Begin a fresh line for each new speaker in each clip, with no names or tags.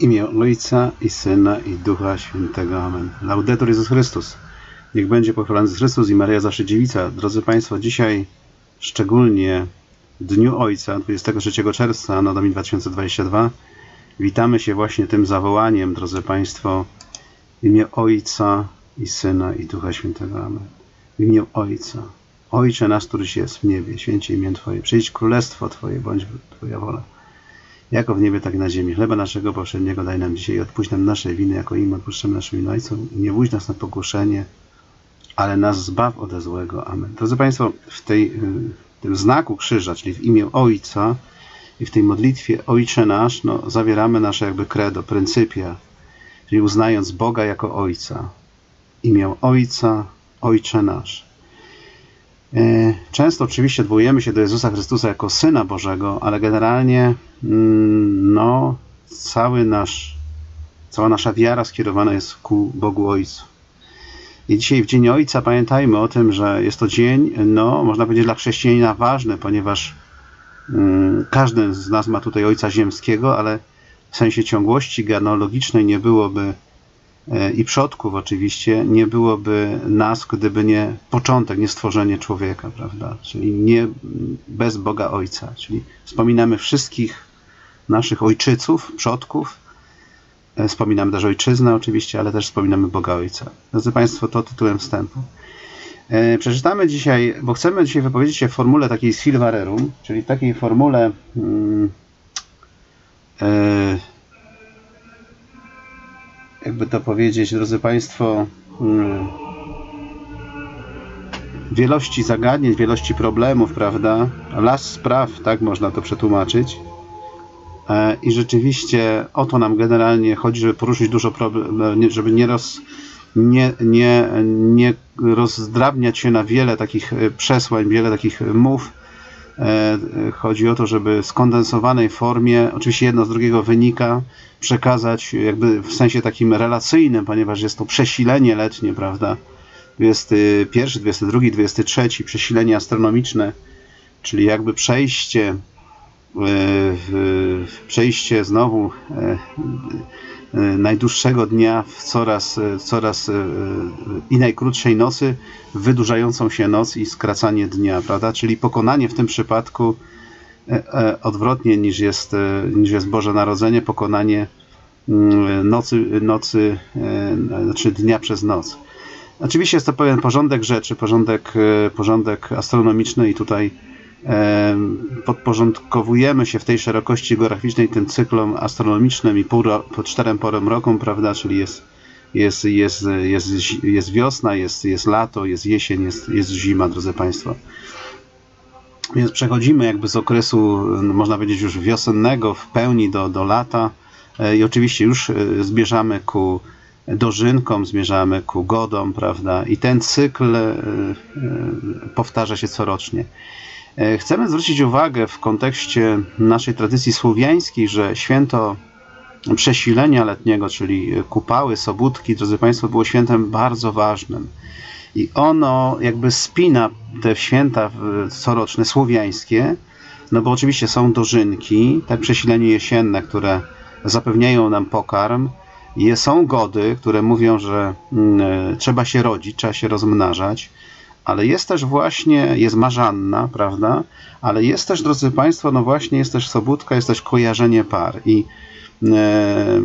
imię Ojca i Syna i Ducha Świętego. Amen. Laudetur Jezus Chrystus. Niech będzie pochwalony Jezus Chrystus i Maria zawsze dziewica. Drodzy Państwo, dzisiaj szczególnie w Dniu Ojca, 23 czerwca na Domin 2022, witamy się właśnie tym zawołaniem, drodzy Państwo, w imię Ojca i Syna i Ducha Świętego. Amen. W imię Ojca. Ojcze nasz, któryś jest w niebie, święcie imię Twoje. Przyjdź królestwo Twoje, bądź Twoja wola jako w niebie, tak i na ziemi. Chleba naszego powszedniego daj nam dzisiaj i odpuść nam nasze winy, jako im odpuszczamy naszym winowajcom. Nie wódź nas na pokuszenie, ale nas zbaw ode złego. Amen. Drodzy Państwo, w, tej, w tym znaku krzyża, czyli w imię Ojca i w tej modlitwie Ojcze nasz, no, zawieramy nasze jakby credo, pryncypia, czyli uznając Boga jako Ojca. Imię Ojca, Ojcze nasz. E, Często oczywiście odwołujemy się do Jezusa Chrystusa jako Syna Bożego, ale generalnie mm, no, cały nasz, cała nasza wiara skierowana jest ku Bogu Ojcu. I dzisiaj w Dzień Ojca pamiętajmy o tym, że jest to dzień, no, można powiedzieć, dla chrześcijanina ważny, ponieważ mm, każdy z nas ma tutaj Ojca Ziemskiego, ale w sensie ciągłości genealogicznej nie byłoby i przodków oczywiście, nie byłoby nas, gdyby nie początek, nie stworzenie człowieka, prawda? Czyli nie bez Boga Ojca. Czyli wspominamy wszystkich naszych ojczyców, przodków, e, wspominamy też ojczyznę oczywiście, ale też wspominamy Boga Ojca. Drodzy Państwo, to tytułem wstępu. E, Przeczytamy dzisiaj, bo chcemy dzisiaj wypowiedzieć się w formule takiej Silvarerum, czyli takiej formule e, jakby to powiedzieć, drodzy Państwo, mm, wielości zagadnień, wielości problemów, prawda? Las spraw, tak można to przetłumaczyć. E, I rzeczywiście o to nam generalnie chodzi, żeby poruszyć dużo problemów, żeby nie, roz, nie, nie, nie rozdrabniać się na wiele takich e, przesłań, wiele takich mów. E, Chodzi o to, żeby w skondensowanej formie, oczywiście jedno z drugiego wynika, przekazać jakby w sensie takim relacyjnym, ponieważ jest to przesilenie letnie, prawda? 21, 22, 23, przesilenie astronomiczne, czyli jakby przejście, e, przejście znowu e, najdłuższego dnia w coraz, e, coraz e, i najkrótszej nocy, wydłużającą się noc i skracanie dnia, prawda? Czyli pokonanie w tym przypadku e, e, odwrotnie niż jest, e, niż jest Boże Narodzenie, pokonanie mm, nocy, nocy e, znaczy dnia przez noc. Oczywiście jest to pewien porządek rzeczy, porządek, e, porządek astronomiczny i tutaj e, podporządkowujemy się w tej szerokości geograficznej tym cyklom astronomicznym i pół, po czterem porem roku, prawda, czyli jest, jest, jest, jest, jest wiosna, jest, jest lato, jest jesień, jest, jest zima, drodzy Państwo. Więc przechodzimy jakby z okresu, no, można powiedzieć, już wiosennego w pełni do, do lata e, i oczywiście już e, zmierzamy ku dożynkom, zmierzamy ku godom, prawda? I ten cykl e, powtarza się corocznie. E, Chcemy zwrócić uwagę w kontekście naszej tradycji słowiańskiej, że święto przesilenia letniego, czyli kupały, sobótki, drodzy Państwo, było świętem bardzo ważnym. I ono jakby spina te święta coroczne, słowiańskie, no bo oczywiście są dożynki, tak przesilenie jesienne, które zapewniają nam pokarm. Są gody, które mówią, że mm, e, trzeba się rodzić, trzeba się rozmnażać, ale jest też właśnie, jest marzanna, prawda? Ale jest też, drodzy Państwo, no właśnie jest też sobótka, jest też kojarzenie par. I e,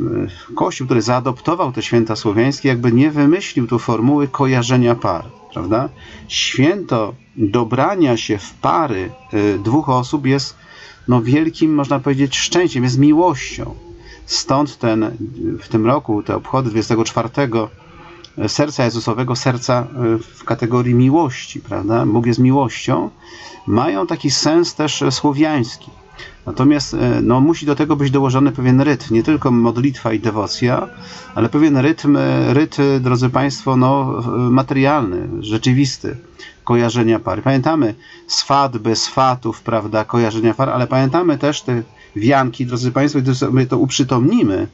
Kościół, który zaadoptował te święta słowiańskie, jakby nie wymyślił tu formuły kojarzenia par, prawda? Święto dobrania się w pary e, dwóch osób jest no, wielkim, można powiedzieć, szczęściem, jest miłością. Stąd ten, w tym roku te obchody 24 serca Jezusowego, serca e, w kategorii miłości, prawda? Bóg jest miłością, mają taki sens też e, słowiański. Natomiast e, no, musi do tego być dołożony pewien rytm, nie tylko modlitwa i dewocja, ale pewien rytm, e, rytm drodzy Państwo, no, materialny, rzeczywisty, kojarzenia par. Pamiętamy swatby, swatów, prawda, kojarzenia par, ale pamiętamy też te wianki, drodzy Państwo, gdy sobie to uprzytomnimy,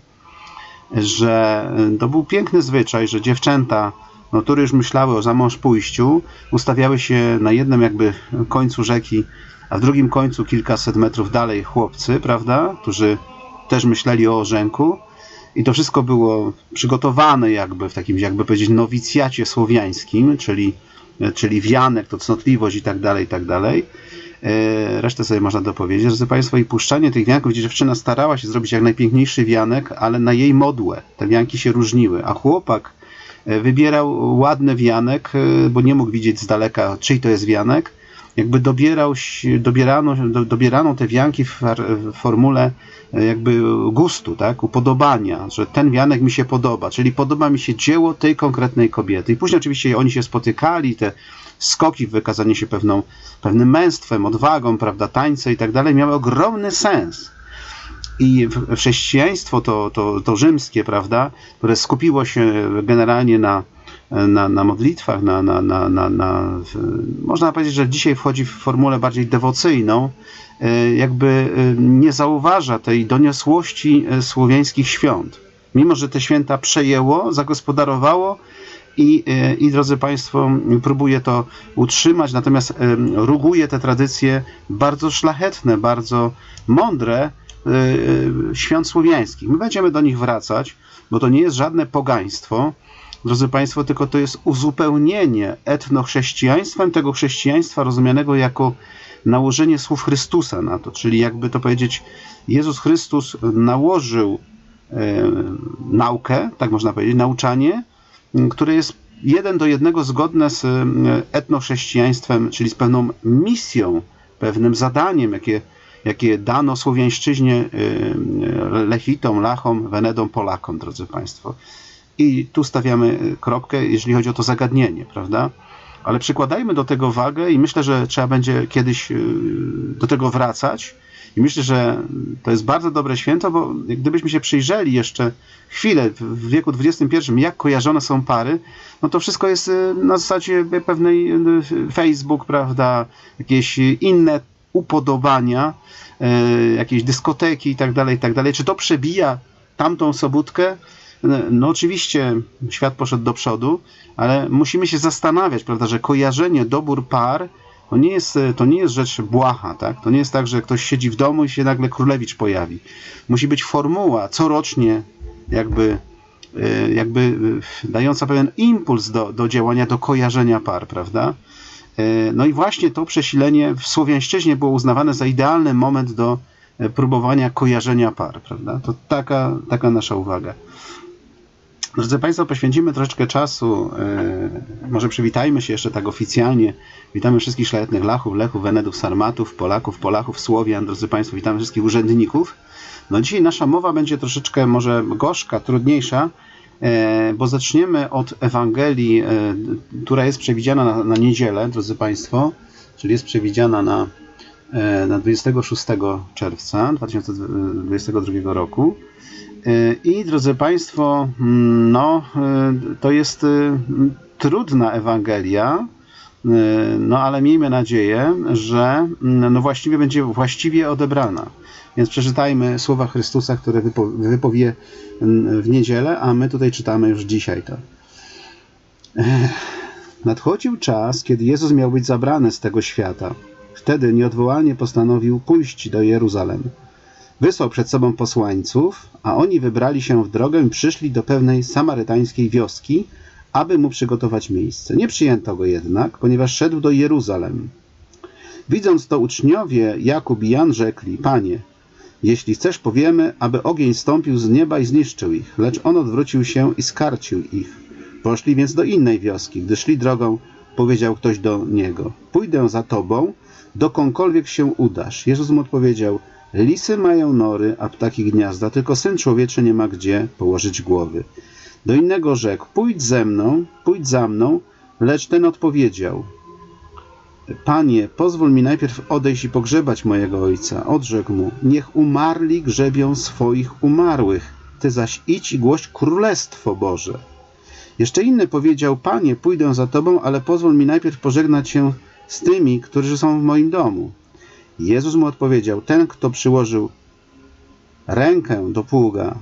że e, to był piękny zwyczaj, że dziewczęta, no, które już myślały o zamąż pójściu, ustawiały się na jednym jakby końcu rzeki, a w drugim końcu kilkaset metrów dalej chłopcy, prawda, którzy też myśleli o orzenku I to wszystko było przygotowane jakby w takim, jakby powiedzieć, nowicjacie słowiańskim, czyli, czyli wianek, to cnotliwość i tak dalej, i tak dalej. E, Resztę sobie można dopowiedzieć. Drodzy Państwo, i puszczanie tych wianków, gdzie dziewczyna starała się zrobić jak najpiękniejszy wianek, ale na jej modłę. Te wianki się różniły, a chłopak e, wybierał ładny wianek, e, bo nie mógł widzieć z daleka, czyj to jest wianek. Jakby dobierał, dobierano, do- dobierano te wianki w, w formule e, jakby gustu, tak, upodobania, że ten wianek mi się podoba, czyli podoba mi się dzieło tej konkretnej kobiety. I później oczywiście oni się spotykali, te skoki, wykazanie się pewną, pewnym męstwem, odwagą, prawda, tańce i tak dalej, miały ogromny sens. I chrześcijaństwo to, to, to rzymskie, prawda, które skupiło się generalnie na, na, na modlitwach, na, na, na, na, na, można powiedzieć, że dzisiaj wchodzi w formulę bardziej dewocyjną, e, jakby e, nie zauważa tej doniosłości e, słowiańskich świąt. Mimo, że te święta przejęło, zagospodarowało i, i drodzy Państwo, próbuje to utrzymać, natomiast ruguje te tradycje bardzo szlachetne, bardzo mądre świąt słowiańskich. My będziemy do nich wracać, bo to nie jest żadne pogaństwo, drodzy Państwo, tylko to jest uzupełnienie etnochrześcijaństwem tego chrześcijaństwa rozumianego jako nałożenie słów Chrystusa na to, czyli jakby to powiedzieć, Jezus Chrystus nałożył e, naukę, tak można powiedzieć, nauczanie, które jest jeden do jednego zgodne z e, etnochrześcijaństwem, czyli z pewną misją, pewnym zadaniem, jakie, jakie dano słowiańszczyźnie, e, Lechitom, Lachom, Wenedom, Polakom, drodzy Państwo. I tu stawiamy e, kropkę, jeżeli chodzi o to zagadnienie, prawda? Ale przykładajmy do tego wagę i myślę, że trzeba będzie kiedyś e, do tego wracać. I myślę, że to jest bardzo dobre święto, bo gdybyśmy się przyjrzeli jeszcze chwilę w wieku XXI, jak kojarzone są pary, no to wszystko jest e, na zasadzie pewnej Facebook, prawda, jakieś inne upodobania, jakieś dyskoteki i tak dalej, i tak dalej. Czy to przebija tamtą sobótkę? No oczywiście świat poszedł do przodu, ale musimy się zastanawiać, prawda, że kojarzenie, dobór par to nie jest, to nie jest rzecz błaha, tak? To nie jest tak, że ktoś siedzi w domu i się nagle królewicz pojawi. Musi być formuła corocznie jakby, e, jakby e, dająca pewien impuls do, do działania, do kojarzenia par, prawda? E, No i właśnie to przesilenie w słowiańszczyźnie było uznawane za idealny moment do próbowania kojarzenia par, prawda? To taka, taka nasza uwaga. Drodzy Państwo, poświęcimy troszeczkę czasu, e, może przywitajmy się jeszcze tak oficjalnie. Witamy wszystkich szlachetnych Lachów, Lechów, Wenedów, Sarmatów, Polaków, Polachów, Słowian, drodzy Państwo, witamy wszystkich urzędników. No dzisiaj nasza mowa będzie troszeczkę może gorzka, trudniejsza, e, bo zaczniemy od Ewangelii, e, która jest przewidziana na, na niedzielę, drodzy Państwo, czyli jest przewidziana na, na 26 czerwca 2022 roku. E, I drodzy Państwo, mm, no, e, to jest e, trudna Ewangelia, no ale miejmy nadzieję, że mm, no, właściwie będzie właściwie odebrana. Więc przeczytajmy słowa Chrystusa, które wypo, wypowie mm, w niedzielę, a my tutaj czytamy już dzisiaj to. Nadchodził czas, kiedy Jezus miał być zabrany z tego świata. Wtedy nieodwołalnie postanowił pójść do Jeruzalem. Wysłał przed sobą posłańców, a oni wybrali się w drogę i przyszli do pewnej samarytańskiej wioski, aby mu przygotować miejsce. Nie przyjęto go jednak, ponieważ szedł do Jeruzalem. Widząc to uczniowie Jakub i Jan rzekli, Panie, jeśli chcesz powiemy, aby ogień stąpił z nieba i zniszczył ich, lecz on odwrócił się i skarcił ich. Poszli więc do innej wioski. Gdy szli drogą, powiedział ktoś do niego, pójdę za tobą, dokądkolwiek się udasz. Jezus mu odpowiedział, lisy mają nory, a ptaki gniazda, tylko Syn Człowieczy nie ma gdzie położyć głowy. Do innego rzekł, pójdź ze mną, pójdź za mną, lecz ten odpowiedział, Panie, pozwól mi najpierw odejść i pogrzebać mojego ojca. Odrzekł mu, niech umarli grzebią swoich umarłych, ty zaś idź i głoś królestwo Boże. Jeszcze inny powiedział, Panie, pójdę za Tobą, ale pozwól mi najpierw pożegnać się z tymi, którzy są w moim domu. Jezus mu odpowiedział, ten, kto przyłożył rękę do pługa